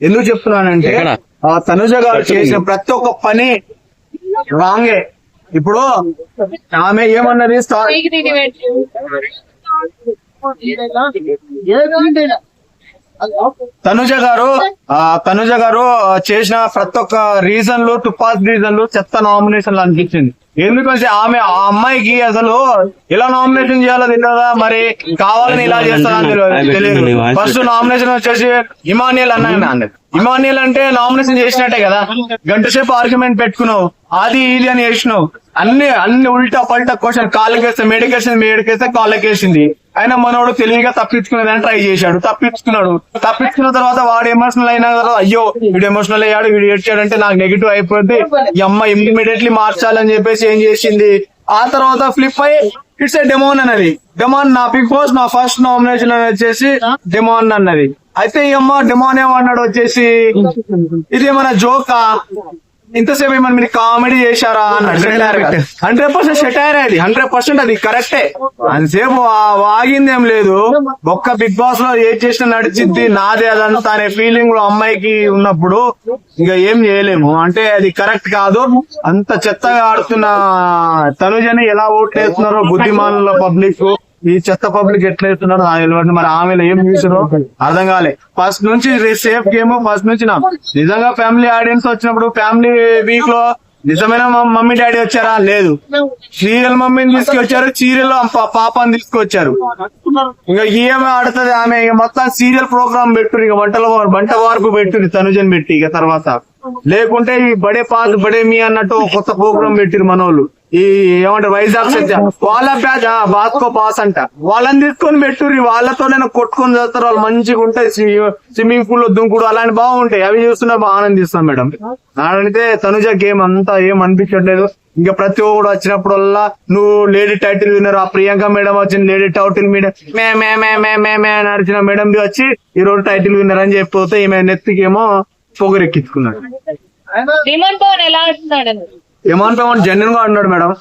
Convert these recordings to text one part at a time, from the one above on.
ఎందుకు చెప్తున్నానంటే? ఆ తనుజ గారు చేసిన ప్రతి ఒక్క పని రాంగే. ఇప్పుడు ఆమె ఏమన్నది తనుజ గారు ఆ తనుజ గారు చేసిన ప్రతి ఒక్క రీజన్లు టుపాస్ రీజన్లు చెత్త నామినేషన్లు అనిపించింది. ఎందుకంటే ఆమె ఆ అమ్మాయికి అసలు ఎలా నామినేషన్ చేయాలో తెలియదా? మరి కావాలని ఇలా చేస్తారా తెలియదు- ఫస్ట్ నామినేషన్ వచ్చేసి ఇమానియల్ అన్నా అన్నది. ఇమానియల్ అంటే నామినేషన్ చేసినట్టే కదా. గంట సేపు ఆర్గ్యుమెంట్ పెట్టుకున్నావు. అది ఇది అని చేసినావు. అన్ని అన్ని ఉల్టా పల్టా క్వశ్చన్ కాళ్ళకేస్తే మేడకేస్తే మేడకేస్తే కాళ్ళకేసింది. ఆయన మనోడు తెలివిగా తప్పించుకునేదని ట్రై చేశాడు. తప్పించుకున్నాడు. తప్పించుకున్న తర్వాత వాడు ఎమోషనల్ అయిన తర్వాత అయ్యో వీడు ఎమోషనల్ అయ్యాడు వీడు ఏడ్చాడంటే నాకు నెగిటివ్ అయిపోద్ది. ఈ అమ్మ ఇమ్మీడియట్లీ మార్చాలని చెప్పేసి ఏం చేసింది? ఆ తర్వాత ఫ్లిప్ అయ్యి ఇట్స్ ఏ డెమోన్ అన్నది. డెమాన్ నా బిగ్ బాస్ నా ఫస్ట్ నామినేషన్ అని వచ్చేసి డెమాన్ అన్నది. అయితే ఈ అమ్మ డెమాన్ ఏమన్నాడు వచ్చేసి? ఇది ఏమన్నా జోకా ఇంతసేపు ఏమన్నా మీరు కామెడీ చేశారా అన్నాడు హండ్రెడ్ పర్సెంట్ సెటైర్ అది. హండ్రెడ్ పర్సెంట్ అది. కరెక్టే. అంతసేపు వాగింది ఏం లేదు. ఒక్క బిగ్ బాస్లో ఏం చేసినా నడిచిద్ది. నాదే అదంతా అనే ఫీలింగ్లో అమ్మాయికి ఉన్నప్పుడు ఇంకా ఏం చేయలేము. అంటే అది కరెక్ట్ కాదు. అంత చెత్తగా ఆడుతున్న తనుజని ఎలా ఓట్లేస్తున్నారో బుద్ధిమానుల పబ్లిక్. ఈ చెత్త పబ్లిక్ ఎట్లా వేస్తున్నారో మరి ఆమె ఏం చూసినో అర్థం కాలే. ఫస్ట్ నుంచి సేఫ్ గేమ్ ఫస్ట్ నుంచి నా. నిజంగా ఫ్యామిలీ ఆడియన్స్ వచ్చినప్పుడు ఫ్యామిలీ వీక్లో నిజమైన మమ్మీ డాడీ వచ్చారా? లేదు. సీరియల్ మమ్మీని తీసుకొచ్చారు సీరియల్ పాపని తీసుకొచ్చారు. ఇంకా ఈమె ఆడుతుంది ఆమె ఇక మొత్తం సీరియల్ ప్రోగ్రామ్ పెట్టు ఇక వంటల వంట వార్పు పెట్టు తనుజన్ పెట్టి ఇక తర్వాత. లేకుంటే ఈ బడే పాస్ బడే మీ అన్నట్టు కొత్త ప్రోగ్రామ్ పెట్టిరు మనోళ్ళు. ఈ ఏమంటారు వైజాగ్ సత్య. వాళ్ళ బ్యాచ్ బాస్కో పాస్ అంట. వాళ్ళని తీసుకొని పెట్టుర్రి వాళ్ళతో నేను కొట్టుకొని చేస్తారు వాళ్ళు మంచిగా ఉంటాయి. స్విమ్మింగ్ పూల్లో దుంకుడు అలాంటి బాగుంటాయి. అవి చూస్తున్నా బాగా ఆనందిస్తాం మేడం. నాకైతే తనుజ గేమ్ అంతా ఏం అనిపించట్లేదు. ఇంకా ప్రతి ఒక్కడు వచ్చినప్పుడల్లా నువ్వు లేడీ టైటిల్ విన్నర్ ఆ ప్రియాంక మేడం వచ్చింది లేడీ టైటిల్ మేడం మే మే మే మే మే మే అని మేడం వచ్చి ఈ రోజు టైటిల్ విన్నర్ అని చెప్పిపోతే ఈమె నెత్తికేమో పొగరెక్కించుకున్నాడు. ఎలా ఆడుతున్నాడు ఇమాన్ పవన్ జెన్యున్గా ఆడినాడు మేడం.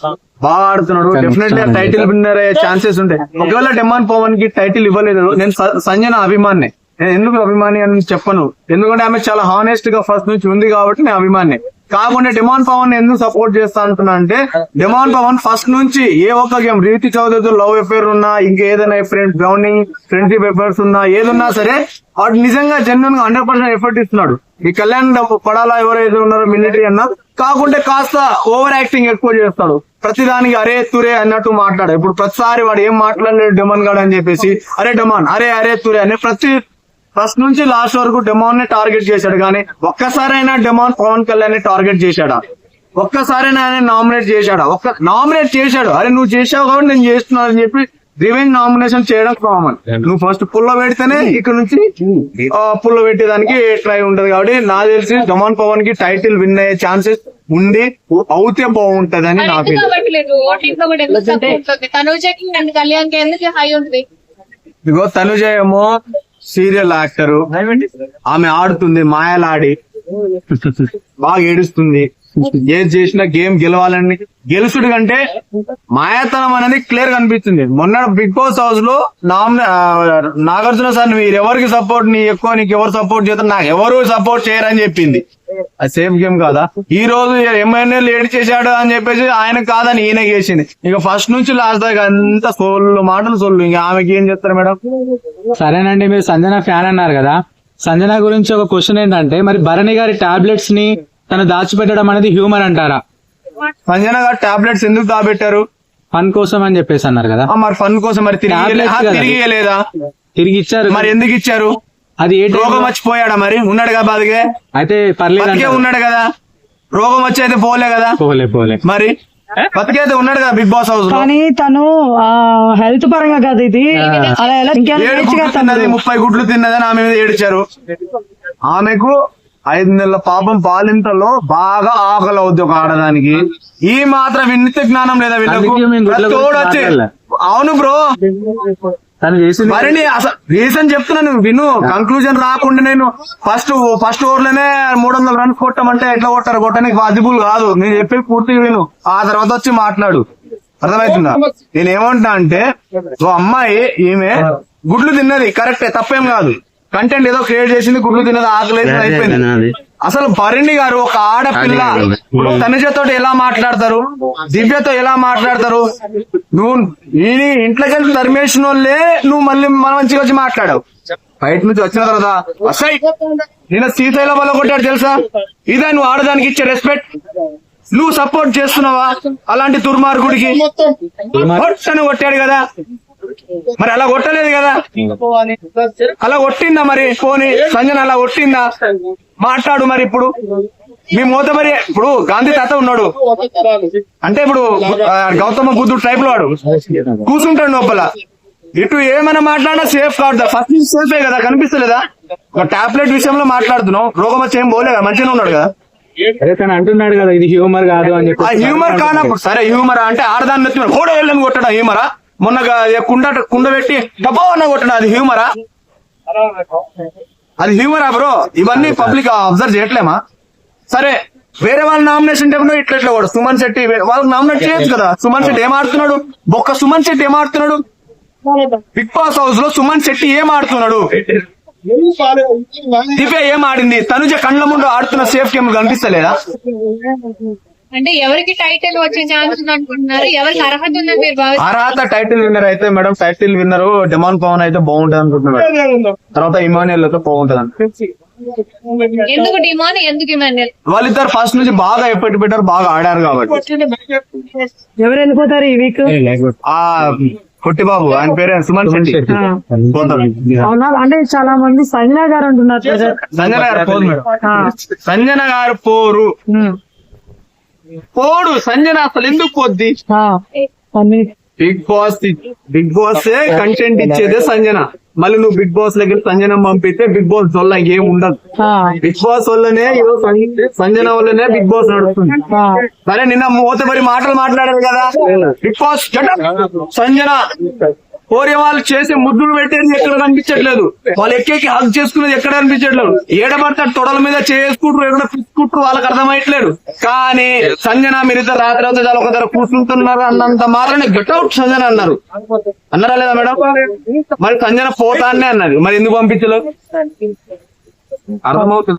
బాగా ఆడుతున్నాడు. డెఫినెట్లీ టైటిల్ విన్నర్ అయ్యే ఛాన్సెస్ ఉంటాయి. ఒకవేళ డెమాన్ పవన్కి టైటిల్ ఇవ్వలేదు. నేను సంజన అభిమాని. నేను ఎందుకు అభిమాని అని చెప్పను. ఎందుకంటే ఆమె చాలా హానెస్ట్గా ఫస్ట్ నుంచి ఉంది కాబట్టి నేను అభిమాని. కాకుండా డిమాన్ పవన్ ఎందుకు సపోర్ట్ చేస్తా అంటున్నా అంటే డిమాన్ పవన్ ఫస్ట్ నుంచి ఏ ఒక్క గేమ్ రీతి చౌదరితో లవ్ అఫేర్ ఉన్నా ఇంకేదైనా ఫ్రెండ్ గ్రౌండింగ్ ఫ్రెండ్షిప్ అఫేర్స్ ఉన్నా ఏదున్నా సరే వాడు నిజంగా జెన్యున్గా హండ్రెడ్ పర్సెంట్ ఎఫర్ట్ ఇస్తున్నాడు. ఈ కళ్యాణ్ డబ్బు పడాలా ఎవరైతే ఉన్నారో మిలిటరీ అన్న కాకుంటే కాస్త ఓవర్ యాక్టింగ్ ఎక్కువ చేస్తాడు. ప్రతిదానికి అరే తురే అన్నట్టు మాట్లాడు. ఇప్పుడు ప్రతిసారి వాడు ఏం మాట్లాడలేడు డెమాన్ గాడు అని చెప్పేసి అరే డెమాన్ అరే అరే తురే అని ప్రతి ఫస్ట్ నుంచి లాస్ట్ వరకు డెమాన్ని టార్గెట్ చేశాడు. కానీ ఒక్కసారైనా డెమాన్ పవన్ కళ్యాణ్ని టార్గెట్ చేశాడా? ఒక్కసారైనా ఆయన నామినేట్ చేశాడా? ఒక్క నామినేట్ చేశాడు. అరే నువ్వు చేసావు కాబట్టి నేను చేస్తున్నాను అని చెప్పి రివెంజ్ నామినేషన్ చేయడం కామన్ నువ్వు ఫస్ట్ పుల్ల పెడితేనే ఇక్కడ నుంచి ఆ, పుల్ల పెట్టేదానికి ట్రై ఉంటది కాబట్టి నాకు తెలిసి డమాన్ పవన్కి టైటిల్ విన్ అయ్యే ఛాన్సెస్ ఉంది అవుతే బాగుంటదని నా ఎందుకు ఫీలింగ్ కాబట్టి లేదు ఓటింగ్ కాబట్టి ఎందుకు తక్కువ ఉంటుంది? తనుజకి అండ్ కళ్యాణ్కి ఎందుకు హై ఉంటుంది ఇగో తనుజ ఏమో సీరియల్ యాక్టర్ ఆమె ఆడుతుంది మాయలాడి బాగా ఏడుస్తుంది. ఏది చేసినా గేమ్ గెలవాలని గెలుసుడు కంటే మాయాతనం అనేది క్లియర్ కనిపిస్తుంది. మొన్న బిగ్ బాస్ హౌస్లో నాగార్జున సార్ మీరు ఎవరికి సపోర్ట్ నీ ఎక్కువ నీకు ఎవరు సపోర్ట్ చేస్తారు? నాకు ఎవరు సపోర్ట్ చేయరని చెప్పింది. అది సేమ్ గేమ్ కాదా? ఈ రోజు ఎమ్మెల్యే లేట్ చేశాడు అని చెప్పేసి ఆయన కాదని ఈయన చేసింది. ఇక ఫస్ట్ నుంచి లాస్ట్ దాకా అంత సోళ్ళు మాటలు సోళ్ళు. ఇంకా ఆమెకి ఏం చెప్తారు మేడం? సరేనండి మీరు సంజన ఫ్యాన్ అన్నారు కదా. సంజన గురించి ఒక క్వశ్చన్ ఏంటంటే మరి భరణి గారి టాబ్లెట్స్ని తను దాచిపెట్టడం అనేది హ్యూమర్ అంటారా? సంజన గారు టాబ్లెట్స్ ఎందుకు దాబెట్టారు? ఫన్ కోసం అని చెప్పేసి అన్నారు కదా. ఆ, మరి ఫన్ కోసం మరి తిరిగి కదా. తిరిగి ఇచ్చారు. మరి ఎందుకు ఇచ్చారు? అది ఏ రోగం? మర్చిపోయాడా మరి? ఉన్నాడు కదా బతికే అయితే పర్లేదు. ఉన్నాడు కదా? రోగం వచ్చి అయితే పోలే కదా? పోలే పోలే. మరి? బతికే అయితే ఉన్నాడు కదా బిగ్ బాస్ హౌస్ కానీ తను హెల్త్ పరంగా కదా ఇది. అలా ఎలా. ముప్పై గుడ్లు తిన్నదని ఆమె మీద ఏడిచారు. ఆమెకు ఐదు నెలల పాపం పాలింతలో బాగా ఆకలి అవుద్ది ఒక ఆడదానికి. ఈ మాత్రం వినిత జ్ఞానం లేదా వీళ్ళకు. అవును బ్రో. తను చేసింది మరి నీ అసలు రీజన్ చెప్తున్నాను విను. కంక్లూజన్ రాకుండా నేను ఫస్ట్ ఫస్ట్ ఓవర్లోనే మూడు వందల రన్స్ కొట్టమంటే ఎట్లా కొట్టారు కొట్టడానికి పాసిబుల్ కాదు. నేను చెప్పేది పూర్తిగా విను. ఆ తర్వాత వచ్చి మాట్లాడు. అర్థమవుతుందా? నేను ఏమంటున్నా అంటే ఓ అమ్మాయి ఈమె గుడ్లు తిన్నది. కరెక్టే తప్పేం కాదు. కంటెంట్ ఏదో క్రియేట్ చేసింది గుడ్లు తినదు ఆకలి వేసింది, అయిపోయింది. అసలు భరణి గారు ఒక ఆడపిల్ల తనుజతో ఎలా మాట్లాడతారు? దివ్యతో ఎలా మాట్లాడతారు? నువ్వు ఈ ఇంట్లోకి వెళ్ళి తరిమేసిన వాళ్ళే నువ్వు మళ్ళీ మన మంచిగా వచ్చి మాట్లాడావు. బయట నుంచి వచ్చిన తర్వాత అసై నేను సీతయ్యలో వల్ల కొట్టాడు తెలుసా? ఇదే నువ్వు ఆడదానికి ఇచ్చే రెస్పెక్ట్ నువ్వు సపోర్ట్ చేస్తున్నావా? అలాంటి దుర్మార్గుడికి. కొట్టను కొట్టాడు కదా. మరి అలా కొట్టలేదు కదా? అలా కొట్టిందా మరి పోనీ సంజన అలా కొట్టిందా? మాట్లాడు మరి ఇప్పుడు. మీ మూత మరి ఇప్పుడు గాంధీ తాత ఉన్నాడు. అంటే ఇప్పుడు గౌతమ బుద్ధుడు టైప్లో వాడు. కూర్చుంటాడు లోపల. ఇటు ఏమైనా మాట్లాడినా సేఫ్ కాదు ఫస్ట్ సేఫే కదా? కనిపిస్తలేదా? ఒక టాబ్లెట్ విషయంలో మాట్లాడుతున్నావు. రోగం వచ్చి ఏం పోలే కదా మంచిగా ఉన్నాడు కదా? అదే తను అంటున్నాడు కదా ఇది హ్యూమర్ కాదు అని చెప్పి. హ్యూమర్ కానప్పుడు సరే హ్యూమర్ అంటే ఆడదాన్ని నెత్తి కూడా వెళ్ళని కొట్టడా హ్యూమరా మొన్న కుండ కుండ పెట్టి డబ్బా అన్న కొట్టడం అది హ్యూమరా? అది హ్యూమరా బ్రో? ఇవన్నీ పబ్లిక్ అబ్జర్వ్ చేయట్లేమా? సరే వేరే వాళ్ళ నామినేషన్ టైంలో ఇట్లా ఇట్లా కూడా. సుమన్ శెట్టి వాళ్ళకి నామినేట్ చేయొచ్చు కదా? సుమన్ శెట్టి ఏం ఆడుతున్నాడు? బొక్క సుమన్ శెట్టి ఏం ఆడుతున్నాడు? బిగ్ బాస్ హౌస్లో సుమన్ శెట్టి ఏం ఆడుతున్నాడు? దివ్య ఏం ఆడింది? తనుజ కండ్ల ముందు ఆడుతున్న సేఫ్ గేమ్ కనిపిస్తలేదా? అంటే ఎవరికి టైటిల్ వచ్చే ఛాన్స్ ఉంది అనుకుంటున్నారు ఎవరికి అర్హత ఉందని మీరు అర్హత టైటిల్ విన్నర్ అయితే madam title winner demon Pavan అయితే బాగుంటది అనుకుంటున్నాడు తర్వాత ఇమానియల్ అయితే బాగుంటది అని ఎందుకు డిమాండ్ ఎందుకు ఇమాన్యుయల్ వాళ్ళిద్దరు ఫస్ట్ నుంచి బాగా ఎఫర్ట్ పెట్టారు బాగా ఆడారు కాబట్టి. ఎవరు వెళ్ళిపోతారు ఈ వీక్ ఆ పొట్టి బాబు ఆయన పేరు సుమన్ శెట్టి. అంటే చాలా మంది సంజన గారు అంటున్నారు. సంజన గారు ఆ, సంజన గారు పోరు. పోడు సంజన అసలు ఎందుకు పోద్ది? Bigg Boss Bigg Boss content ఇచ్చేదే Sanjana. మళ్ళీ నువ్వు బిగ్ బాస్ దగ్గర సంజన పంపిస్తే బిగ్ బాస్ వల్ల ఏం ఉండదు. బిగ్ బాస్ వల్లనే సంజన వల్లనే బిగ్ బాస్ నడుస్తుంది. సరే నిన్న మూతబడి మాటలు మాట్లాడారు కదా. Big boss. సంజన కోరే వాళ్ళు చేసే ముద్దులు పెట్టేది ఎక్కడ కనిపించట్లేదు. వాళ్ళు ఎక్కేకి హక్ చేసుకునేది ఎక్కడ కనిపించట్లేదు. ఏడబడతాడు తొడల మీద చేసుకుంటారు ఎక్కడ పిసుకుంటారు వాళ్ళకి అర్థమయ్యట్లేదు కానీ సంజన మీరిద్దరు రాత్రి అవుతే చాలా ఒక దగ్గర కూర్చుంటున్నారు అన్నంత మాత్రమే గెట్ అవుట్ సంజన అన్నారు. అన్నారా లేదా మేడం? మరి సంజన పోతానే అన్నది. మరి ఎందుకు పంపించలేదు? అర్థమవుతుంది.